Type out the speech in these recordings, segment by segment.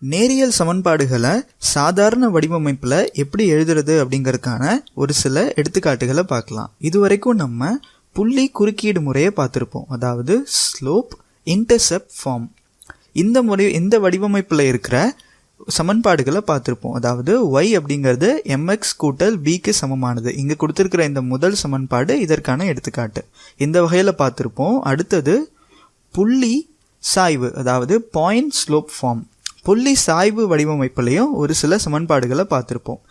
நேரியல் சமன்பாடுகளை சாதாரண வடிவமைப்பில் எப்படி எழுதுறது அப்படிங்கிறதுக்கான ஒரு சில எடுத்துக்காட்டுகளை பார்க்கலாம். இதுவரைக்கும் நம்ம புள்ளி குறுக்கீடு முறையை பார்த்துருப்போம். அதாவது ஸ்லோப் இன்டர்செப்ட் ஃபார்ம் இந்த முறை இந்த வடிவமைப்பில் இருக்கிற சமன்பாடுகளை பார்த்துருப்போம். அதாவது ஒய் அப்படிங்கிறது எம்எக்ஸ் கூட்டல் பிக்கு சமமானது. இங்கே கொடுத்துருக்கிற இந்த முதல் சமன்பாடு இதற்கான எடுத்துக்காட்டு. இந்த வகையில் பார்த்துருப்போம். அடுத்தது புள்ளி சாய்வு அதாவது பாயிண்ட் ஸ்லோப் ஃபார்ம் புள்ளி சாய்வு வடிவமைப்புலையும் ஒரு சில சமன்பாடுகளை பார்த்துருப்போம்.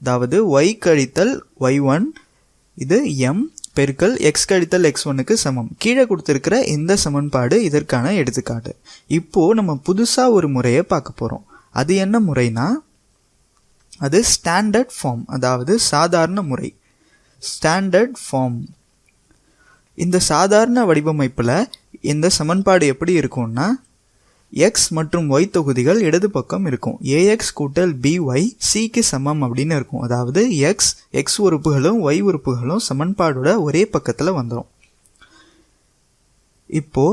அதாவது ஒய் கழித்தல் ஒய் ஒன் இது எம் பெருக்கல் எக்ஸ் கழித்தல் எக்ஸ் ஒன்னுக்கு சமம். கீழே கொடுத்துருக்கிற இந்த சமன்பாடு இதற்கான எடுத்துக்காட்டு. இப்போது நம்ம புதுசாக ஒரு முறையை பார்க்க போகிறோம் அது என்ன முறைனா அது ஸ்டாண்டர்ட் ஃபார்ம் அதாவது சாதாரண முறை. ஸ்டாண்டர்ட் ஃபார்ம் இந்த சாதாரண வடிவமைப்பில் இந்த சமன்பாடு எப்படி இருக்கும்னா எக்ஸ் மற்றும் ஒய் தொகுதிகள் இடது பக்கம் இருக்கும். ஏஎக்ஸ் கூட்டல் பிஒய் சிக்கு சமம் அப்படின்னு இருக்கும். அதாவது எக்ஸ் எக்ஸ் உறுப்புகளும் ஒய் உறுப்புகளும் சமன்பாடோட ஒரே பக்கத்தில் வந்துடும் இப்போ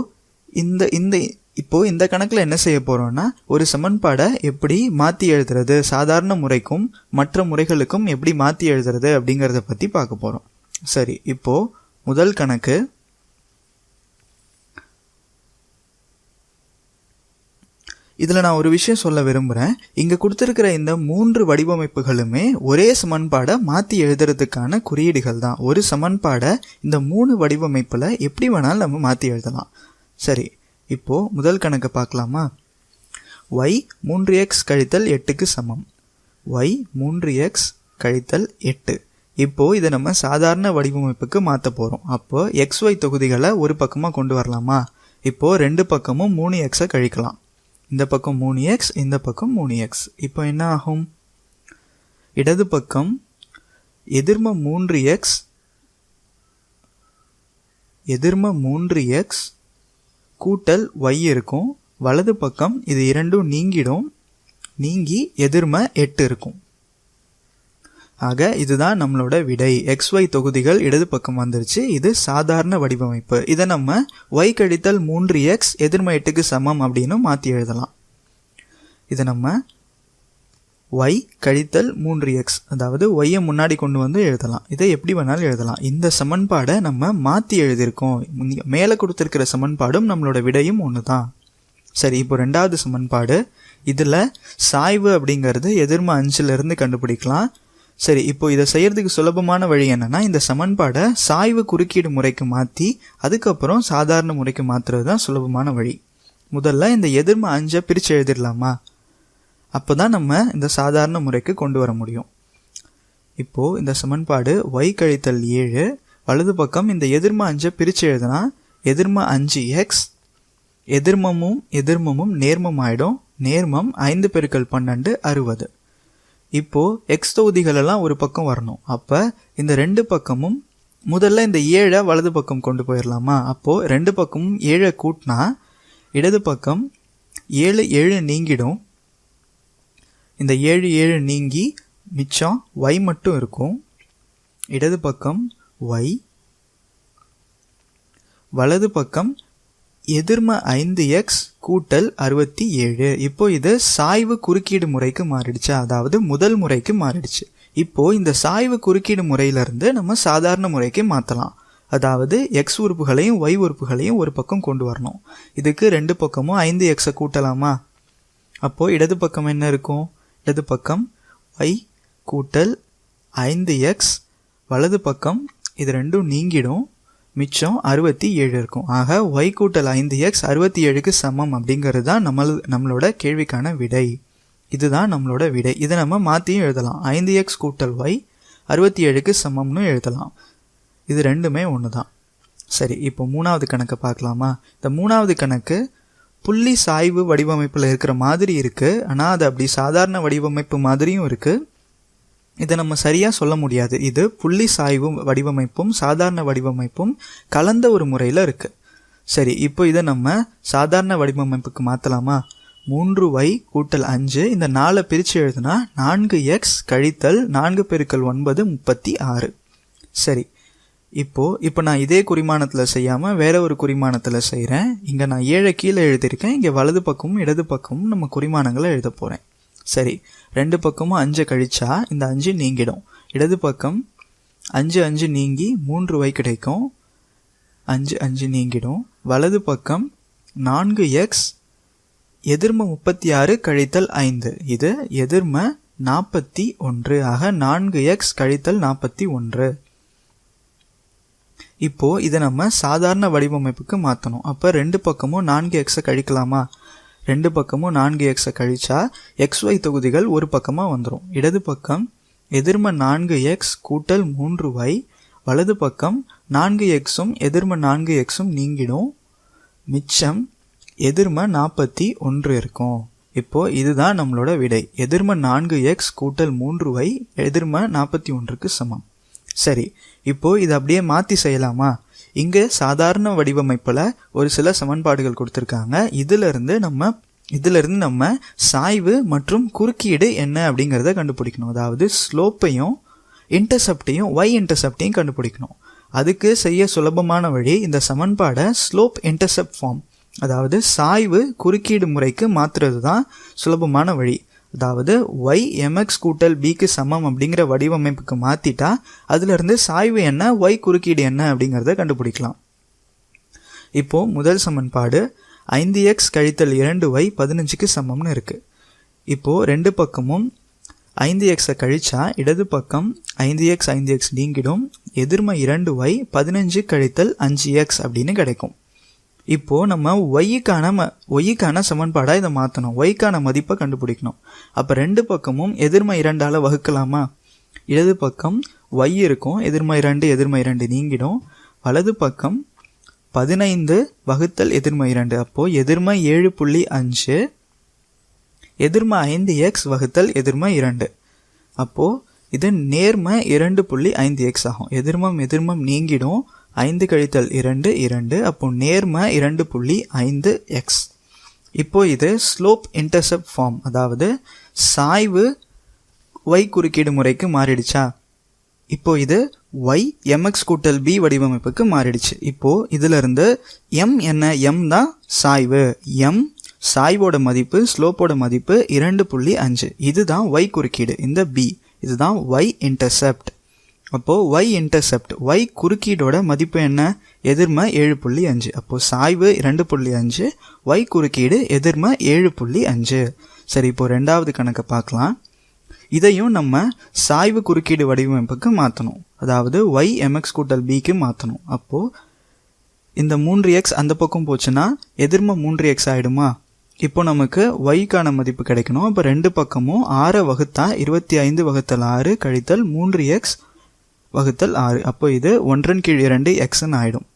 இந்த இந்த இப்போ இந்த கணக்கில் என்ன செய்ய போகிறோம்னா ஒரு சமன்பாடை எப்படி மாற்றி எழுதுறது? சாதாரண முறைக்கும் மற்ற முறைகளுக்கும் எப்படி மாற்றி எழுதுறது அப்படிங்கிறத பற்றி பார்க்க போகிறோம் சரி இப்போது முதல் கணக்கு இதில் நான் ஒரு விஷயம் சொல்ல விரும்புகிறேன் இங்கே கொடுத்துருக்கிற இந்த மூன்று வடிவமைப்புகளுமே ஒரே சமன்பாடை மாற்றி எழுதுறதுக்கான குறியீடுகள் தான். ஒரு சமன்பாடை இந்த மூணு வடிவமைப்பில் எப்படி வேணாலும் நம்ம மாற்றி எழுதலாம். சரி இப்போது முதல் கணக்கு பார்க்கலாமா? ஒய் மூன்று எக்ஸ் கழித்தல் எட்டுக்கு சமம். ஒய் மூன்று எக்ஸ் கழித்தல் எட்டு. இப்போது இதை நம்ம சாதாரண வடிவமைப்புக்கு மாற்ற போகிறோம் அப்போது எக்ஸ் ஒய் தொகுதிகளை ஒரு பக்கமாக கொண்டு வரலாமா? இப்போது ரெண்டு பக்கமும் மூணு எக்ஸை கழிக்கலாம். இந்த பக்கம் மூணு எக்ஸ் இந்த பக்கம் மூணு எக்ஸ் இப்போ என்ன ஆகும்? இடது பக்கம் எதிர்ம மூன்று எக்ஸ் எதிர்ம மூன்று எக்ஸ் கூட்டல் ஒய் இருக்கும். வலது பக்கம் இது இரண்டும் நீங்கிடும். நீங்கி எதிர்ம எட்டு இருக்கும். ஆக இதுதான் நம்மளோட விடை. எக்ஸ் ஒய் தொகுதிகள் இடது பக்கம் வந்துருச்சு. இது சாதாரண வடிவமைப்பு. இதை நம்ம ஒய் கழித்தல் மூன்று எக்ஸ் எதிர்ம எட்டுக்கு சமம் அப்படின்னு மாற்றி எழுதலாம். இதை நம்ம ஒய் கழித்தல் மூன்று எக்ஸ் அதாவது ஒய்யை முன்னாடி கொண்டு வந்து எழுதலாம். இதை எப்படி வேணாலும் எழுதலாம். இந்த சமன்பாடை நம்ம மாற்றி எழுதியிருக்கோம். மேலே கொடுத்துருக்கிற சமன்பாடும் நம்மளோட விடையும் ஒன்று தான் சரி இப்போ ரெண்டாவது சமன்பாடு. இதில் சாய்வு அப்படிங்கிறது எதிர்ம அஞ்சுலேருந்து கண்டுபிடிக்கலாம். சரி இப்போ இதை செய்யறதுக்கு சுலபமான வழி என்னன்னா இந்த சமன்பாடை சாய்வு குறுக்கீடு முறைக்கு மாற்றி அதுக்கப்புறம் சாதாரண முறைக்கு மாற்றுறது தான் சுலபமான வழி. முதல்ல இந்த எதிர்ம அஞ்சை பிரித்து எழுதிடலாமா? அப்போ தான் நம்ம இந்த சாதாரண முறைக்கு கொண்டு வர முடியும். இப்போது இந்த சமன்பாடு ஒய் கழித்தல் ஏழு வலது பக்கம் இந்த எதிர்ம அஞ்சை பிரித்து எழுதுனா எதிர்ம அஞ்சு எக்ஸ் எதிர்மமும் எதிர்மமும் நேர்மம் ஆயிடும் நேர்மம் ஐந்து பெருக்கல் பன்னெண்டு அறுபது. இப்போ எக்ஸ் தொகுதிகள் எல்லாம் ஒரு பக்கம் வரணும். அப்போ இந்த ரெண்டு பக்கமும் முதல்ல இந்த ஏழை வலது பக்கம் கொண்டு போயிடலாமா அப்போது ரெண்டு பக்கமும் ஏழை கூட்டினா இடது பக்கம் ஏழு ஏழு நீங்கிடும். இந்த ஏழு ஏழு நீங்கி மிச்சம் ஒய் மட்டும் இருக்கும். இடது பக்கம் ஒய் வலது பக்கம் எதிர்ம ஐந்து எக்ஸ் கூட்டல் அறுபத்தி ஏழு. இப்போ இது சாய்வு குறுக்கீடு முறைக்கு மாறிடுச்சு. அதாவது முதல் முறைக்கு மாறிடுச்சு. இப்போ இந்த சாய்வு குறுக்கீடு முறையிலிருந்து நம்ம சாதாரண முறைக்கு மாற்றலாம் அதாவது எக்ஸ் உறுப்புகளையும் ஒய் உறுப்புகளையும் ஒரு பக்கம் கொண்டு வரணும். இதுக்கு ரெண்டு பக்கமும் ஐந்து எக்ஸை கூட்டலாமா? அப்போ இடது பக்கம் என்ன இருக்கும்? இடது பக்கம் ஒய் கூட்டல் ஐந்து எக்ஸ் வலது பக்கம் இது ரெண்டும் நீங்கிடும். மிச்சம் அறுபத்தி ஏழு இருக்கும். ஆக ஒய் கூட்டல் ஐந்து எக்ஸ் அறுபத்தி ஏழுக்கு சமம் அப்படிங்கிறது தான் நம்ம நம்மளோட கேள்விக்கான விடை. இதுதான் நம்மளோட விடை. இதை நம்ம மாற்றியும் எழுதலாம். ஐந்து எக்ஸ் கூட்டல் ஒய் அறுபத்தி ஏழுக்கு சமம்னு எழுதலாம். இது ரெண்டுமே ஒன்று தான் சரி இப்போ மூணாவது கணக்கை பார்க்கலாமா? இந்த மூணாவது கணக்கு புள்ளி சாய்வு வடிவமைப்பில் இருக்கிற மாதிரி இருக்குது ஆனால் அது அப்படி சாதாரண வடிவமைப்பு மாதிரியும் இருக்குது இதை நம்ம சரியாக சொல்ல முடியாது. இது புள்ளி சாய்வு வடிவமைப்பும் சாதாரண வடிவமைப்பும் கலந்த ஒரு முறையில் இருக்குது சரி இப்போ இதை நம்ம சாதாரண வடிவமைப்புக்கு மாற்றலாமா மூன்று ஒய் கூட்டல் அஞ்சு இந்த நாலை பிரித்து எழுதுனா நான்கு எக்ஸ் கழித்தல் நான்கு பெருக்கல் ஒன்பது முப்பத்தி ஆறு. சரி இப்போ இப்போ நான் இதே குறிமானத்தில் செய்யாமல் வேற ஒரு குறிமானத்தில் செய்கிறேன் இங்கே நான் ஏழை கீழே எழுதியிருக்கேன். இங்கே வலது பக்கமும் இடது பக்கமும் நம்ம குறிமானங்களை எழுத போகிறேன் சரி ரெண்டு பக்கமும் அஞ்சை கழிச்சா இந்த அஞ்சு நீங்கிடும். இடது பக்கம் அஞ்சு அஞ்சு நீங்கி மூன்று வை கிடைக்கும். அஞ்சு அஞ்சு நீங்கிடும். வலது பக்கம் நான்கு எக்ஸ் எதிர்ம முப்பத்தி ஆறு கழித்தல் ஐந்து. இது எதிர்ம நாற்பத்தி ஒன்று. ஆக நான்கு எக்ஸ் கழித்தல் நாற்பத்தி ஒன்று. இப்போ இதை நம்ம சாதாரண வடிவமைப்புக்கு மாற்றணும் அப்போ ரெண்டு பக்கமும் நான்கு எக்ஸை கழிக்கலாமா? ரெண்டு பக்கமும் நான்கு எக்ஸை கழிச்சா எக்ஸ் ஒய் தொகுதிகள் ஒரு பக்கமாக வந்துடும் இடது பக்கம் எதிர்ம நான்கு எக்ஸ் கூட்டல் மூன்று ஒய் வலது பக்கம் நான்கு எக்ஸும் எதிர்ம நான்கு எக்ஸும் நீங்கிடும். மிச்சம் எதிர்ம நாற்பத்தி ஒன்று இருக்கும். இப்போ இதுதான் நம்மளோட விடை. எதிர்ம நான்கு எக்ஸ் கூட்டல் மூன்று ஒய் எதிர்ம நாற்பத்தி ஒன்றுக்கு சமம். சரி இப்போ இதை அப்படியே மாற்றி செய்யலாமா? இங்கே சாதாரண வடிவமைப்பில் ஒரு சில சமன்பாடுகள் கொடுத்துருக்காங்க. இதிலிருந்து நம்ம இதிலிருந்து நம்ம சாய்வு மற்றும் குறுக்கீடு என்ன அப்படிங்கிறத கண்டுபிடிக்கணும். அதாவது ஸ்லோப்பையும் இன்டர்செப்டையும் ஒய் இன்டர்செப்டையும் கண்டுபிடிக்கணும். அதுக்கு செய்ய சுலபமான வழி இந்த சமன்பாடை ஸ்லோப் இன்டர்செப்ட் ஃபார்ம் அதாவது சாய்வு குறுக்கீடு முறைக்கு மாற்றுறது தான் சுலபமான வழி. அதாவது ஒய் எம்எக்ஸ் கூட்டல் பிக்கு சமம் அப்படிங்கிற வடிவமைப்புக்கு மாற்றிட்டா அதுலேருந்து சாய்வு என்ன ஒய் குறுக்கீடு என்ன அப்படிங்கிறத கண்டுபிடிக்கலாம். இப்போது முதல் சமன்பாடு ஐந்து எக்ஸ் கழித்தல் இரண்டு ஒய் பதினஞ்சுக்கு சமம்னு இருக்குது இப்போது ரெண்டு பக்கமும் ஐந்து எக்ஸை கழிச்சா இடது பக்கம் ஐந்து எக்ஸ் ஐந்து எக்ஸ் நீங்கிடும் எதிர்ம இரண்டு ஒய் பதினஞ்சு கழித்தல் அஞ்சு எக்ஸ் அப்படின்னு கிடைக்கும். இப்போது நம்ம ஒய்க்கான ம ஒய்க்கான சமன்பாடாக இதை மாற்றணும் ஒய்க்கான மதிப்பை கண்டுபிடிக்கணும். அப்போ ரெண்டு பக்கமும் எதிர்மை இரண்டால் வகுக்கலாமா? இடது பக்கம் ஒய் இருக்கும் எதிர்மை இரண்டு எதிர்மை இரண்டு நீங்கிடும். வலது பக்கம் பதினைந்து வகுத்தல் எதிர்மை இரண்டு. அப்போது எதிர்மை ஏழு புள்ளி அஞ்சு எதிர்மை ஐந்து எக்ஸ் வகுத்தல் எதிர்மை இரண்டு. அப்போது இது நேர்மை இரண்டு புள்ளி ஐந்து எக்ஸ் ஆகும். எதிர்மம் எதிர்மம் நீங்கிடும். ஐந்து கழித்தல் இரண்டு இரண்டு. அப்போ நேர்ம இரண்டு புள்ளி ஐந்து எக்ஸ் இப்போ இது ஸ்லோப் இன்டர்செப்ட் ஃபார்ம் அதாவது சாய்வு ஒய் குறுக்கீடு முறைக்கு மாறிடுச்சா? இப்போ இது ஒய் எம்எக்ஸ் கூட்டல் பி வடிவமைப்புக்கு மாறிடுச்சு. இப்போ இதிலிருந்து எம் என்ன? எம் தான் சாய்வு. எம் சாய்வோட மதிப்பு ஸ்லோப்போட மதிப்பு இரண்டு புள்ளி அஞ்சு. இதுதான் ஒய் குறுக்கீடு. இந்த பி இதுதான் ஒய் இன்டர்செப்ட் அப்போது ஒய் இன்டர்செப்ட் ஒய் குறுக்கீடோட மதிப்பு என்ன? எதிர்ம ஏழு புள்ளி அஞ்சு. அப்போது சாய்வு இரண்டு புள்ளி அஞ்சு ஒய் குறுக்கீடு எதிர்ம ஏழு புள்ளி அஞ்சு. சரி இப்போது ரெண்டாவது கணக்கை பார்க்கலாம். இதையும் நம்ம சாய்வு குறுக்கீடு வடிவமைப்புக்கு மாற்றணும் அதாவது ஒய் எம்எக்ஸ் கூட்டல் பிக்கு மாற்றணும் அப்போது இந்த மூன்று எக்ஸ் அந்த பக்கம் போச்சுன்னா எதிர்ம மூன்று எக்ஸ் ஆகிடுமா இப்போ நமக்கு ஒய்க்கான மதிப்பு கிடைக்கணும். அப்போ ரெண்டு பக்கமும் ஆறை வகுத்தா இருபத்தி ஐந்து வகுத்தல் ஆறு கழித்தல் மூன்று எக்ஸ் வகுத்தல் ஆறு. அப்போ இது ஒன்றன் கீழ் இரண்டு எக்ஸ்ன்னு ஆகிடும்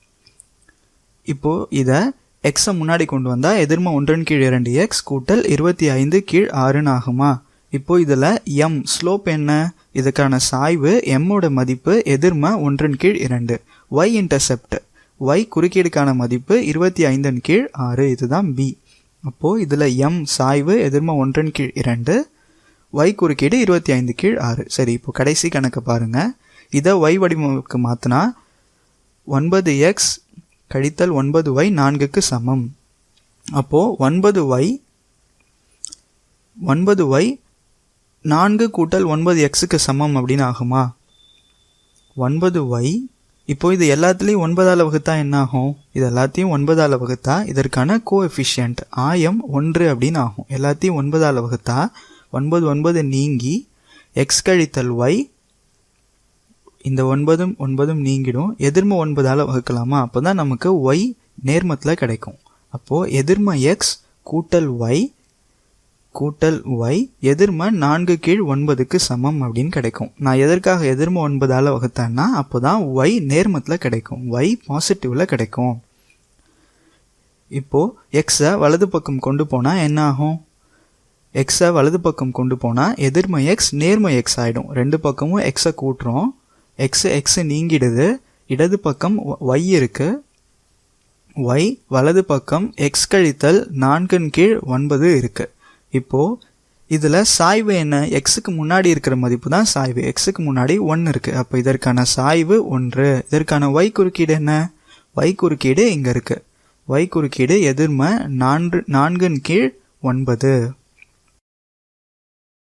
இப்போது இதை எக்ஸை முன்னாடி கொண்டு வந்தால் எதிர்ம ஒன்றன் கீழ் இரண்டு எக்ஸ் கூட்டல் இருபத்தி ஐந்து கீழ் ஆறுன்னு ஆகுமா? இப்போது இதில் எம் ஸ்லோப் என்ன? இதுக்கான சாய்வு எம்மோட மதிப்பு எதிர்ம ஒன்றன் கீழ் இரண்டு. ஒய் இன்டர்செப்ட் ஒய் குறுக்கீடுக்கான மதிப்பு இருபத்தி ஐந்தன் கீழ் ஆறு. இதுதான் பி அப்போது இதில் எம் சாய்வு எதிர்ம ஒன்றன் கீழ் இரண்டு. ஒய் குறுக்கீடு இருபத்தி ஐந்து கீழ் ஆறு. சரி இப்போ கடைசி கணக்கு பாருங்கள் இதை ஒய் வடிவமைப்புக்கு மாற்றினா ஒன்பது எக்ஸ் கழித்தல் ஒன்பது ஒய் நான்குக்கு சமம். அப்போது ஒன்பது ஒய் ஒன்பது ஒய் நான்கு கூட்டல் ஒன்பது எக்ஸுக்கு சமம் அப்படின்னு ஆகுமா? ஒன்பது ஒய் இப்போ இது எல்லாத்துலேயும் ஒன்பதால் வகுத்தா என்ன ஆகும்? இது எல்லாத்தையும் ஒன்பதால் வகுத்தா இதற்கான கோ எஃபிஷியன்ட் ஆயம் ஒன்று அப்படின்னு ஆகும். எல்லாத்தையும் ஒன்பதால் வகுத்தா ஒன்பது ஒன்பது நீங்கி எக்ஸ் கழித்தல் ஒய் இந்த ஒன்பதும் ஒன்பதும் நீங்கிடும். எதிர்ம ஒன்பதால் வகுக்கலாமா? அப்போ தான் நமக்கு ஒய் நேர்மத்தில் கிடைக்கும். அப்போது எதிர்ம எக்ஸ் கூட்டல் ஒய் கூட்டல் ஒய் எதிர்ம நான்கு கீழ் ஒன்பதுக்கு சமம் அப்படின்னு கிடைக்கும். நான் எதற்காக எதிர்ம ஒன்பதால் வகுத்தேன்னா அப்போ தான் ஒய் நேர்மத்தில் கிடைக்கும். ஒய் பாசிட்டிவில் கிடைக்கும். இப்போது எக்ஸை வலது பக்கம் கொண்டு போனால் என்ன ஆகும்? எக்ஸை வலது பக்கம் கொண்டு போனால் எதிர்ம எக்ஸ் நேர்ம எக்ஸ் ஆகிடும் ரெண்டு பக்கமும் எக்ஸை கூட்டுறோம். எக்ஸு எக்ஸ் நீங்கிடுது. இடது பக்கம் ஒய் இருக்குது ஒய் வலது பக்கம் எக்ஸ் கழித்தல் நான்கின் கீழ் ஒன்பது இருக்குது இப்போது இதில் சாய்வு என்ன? எக்ஸுக்கு முன்னாடி இருக்கிற மதிப்பு தான் சாய்வு. எக்ஸுக்கு முன்னாடி ஒன்று இருக்குது அப்போ இதற்கான சாய்வு ஒன்று. இதற்கான ஒய் குறுக்கீடு என்ன? ஒய் குறுக்கீடு இங்கே இருக்குது ஒய் குறுக்கீடு எதிர்ம நான்கு நான்கின் கீழ் ஒன்பது.